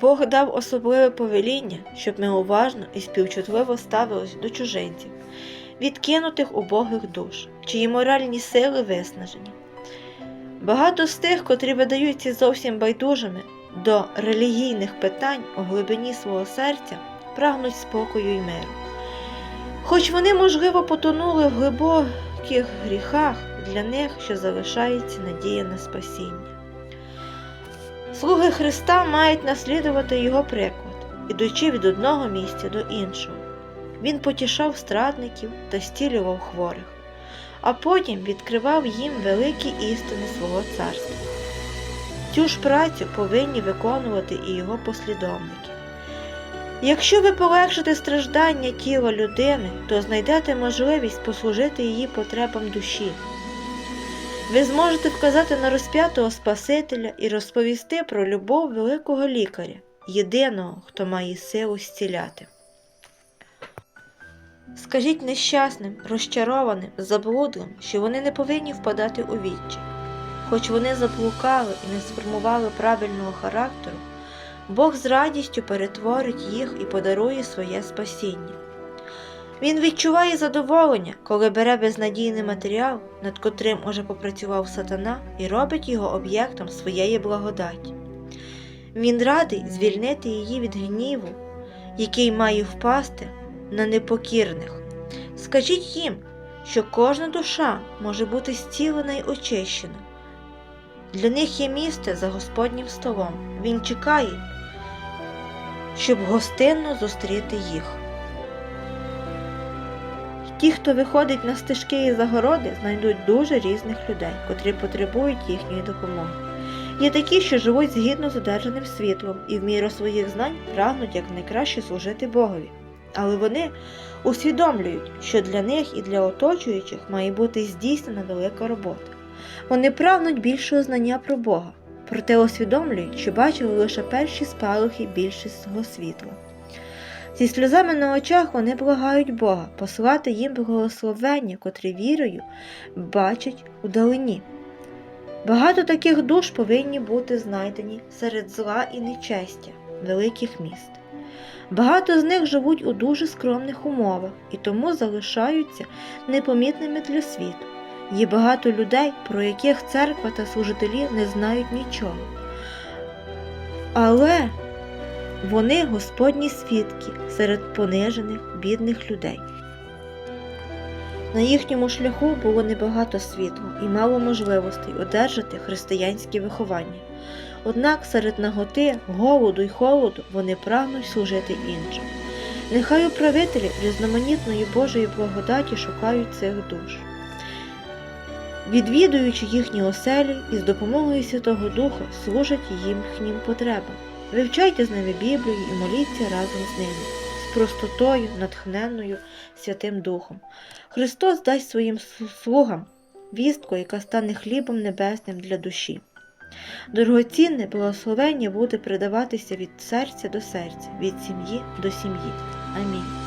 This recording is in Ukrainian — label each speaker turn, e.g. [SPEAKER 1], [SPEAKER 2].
[SPEAKER 1] Бог дав особливе повеління, щоб ми уважно і співчутливо ставились до чужинців, відкинутих убогих душ, чиї моральні сили виснажені. Багато з тих, котрі видаються зовсім байдужими до релігійних питань у глибині свого серця, прагнуть спокою й миру. Хоч вони, можливо, потонули в глибоких гріхах, для них ще залишається надія на спасіння. Слуги Христа мають наслідувати його приклад, ідучи від одного місця до іншого. Він потішав страдників та стілював хворих, а потім відкривав їм великі істини свого царства. Цю ж працю повинні виконувати і його послідовники. Якщо ви полегшите страждання тіла людини, то знайдете можливість послужити її потребам душі. Ви зможете вказати на розп'ятого Спасителя і розповісти про любов великого лікаря, єдиного, хто має силу зціляти. Скажіть нещасним, розчарованим, заблудлим, що вони не повинні впадати у відчай. Хоч вони заблукали і не сформували правильного характеру, Бог з радістю перетворить їх і подарує своє спасіння. Він відчуває задоволення, коли бере безнадійний матеріал, над котрим уже попрацював сатана, і робить його об'єктом своєї благодаті. Він радий звільнити її від гніву, який має впасти на непокірних. Скажіть їм, що кожна душа може бути зцілена й очищена. Для них є місце за Господнім столом. Він чекає, щоб гостинно зустріти їх. Ті, хто виходить на стежки і загороди, знайдуть дуже різних людей, котрі потребують їхньої допомоги. Є такі, що живуть згідно з одержаним світлом і в міру своїх знань прагнуть якнайкраще служити Богові. Але вони усвідомлюють, що для них і для оточуючих має бути здійснена велика робота. Вони прагнуть більшого знання про Бога, проте усвідомлюють, що бачили лише перші спалахи більшого світла. Зі сльозами на очах вони благають Бога послати їм благословення, котрі вірою бачать удалині. Багато таких душ повинні бути знайдені серед зла і нечестя великих міст. Багато з них живуть у дуже скромних умовах і тому залишаються непомітними для світу. Є багато людей, про яких церква та служителі не знають нічого. Але вони Господні свідки серед понижених, бідних людей. На їхньому шляху було небагато світла і мало можливостей одержати християнське виховання. Однак серед наготи, голоду й холоду вони прагнуть служити іншим. Нехай управителі різноманітної Божої благодаті шукають цих душ. Відвідуючи їхні оселі і з допомогою Святого Духа служать їхнім потребам. Вивчайте з ними Біблію і моліться разом з ними, з простотою, натхненною Святим Духом. Христос дасть своїм слугам вістку, яка стане хлібом небесним для душі. Дорогоцінне благословення буде передаватися від серця до серця, від сім'ї до сім'ї. Амінь.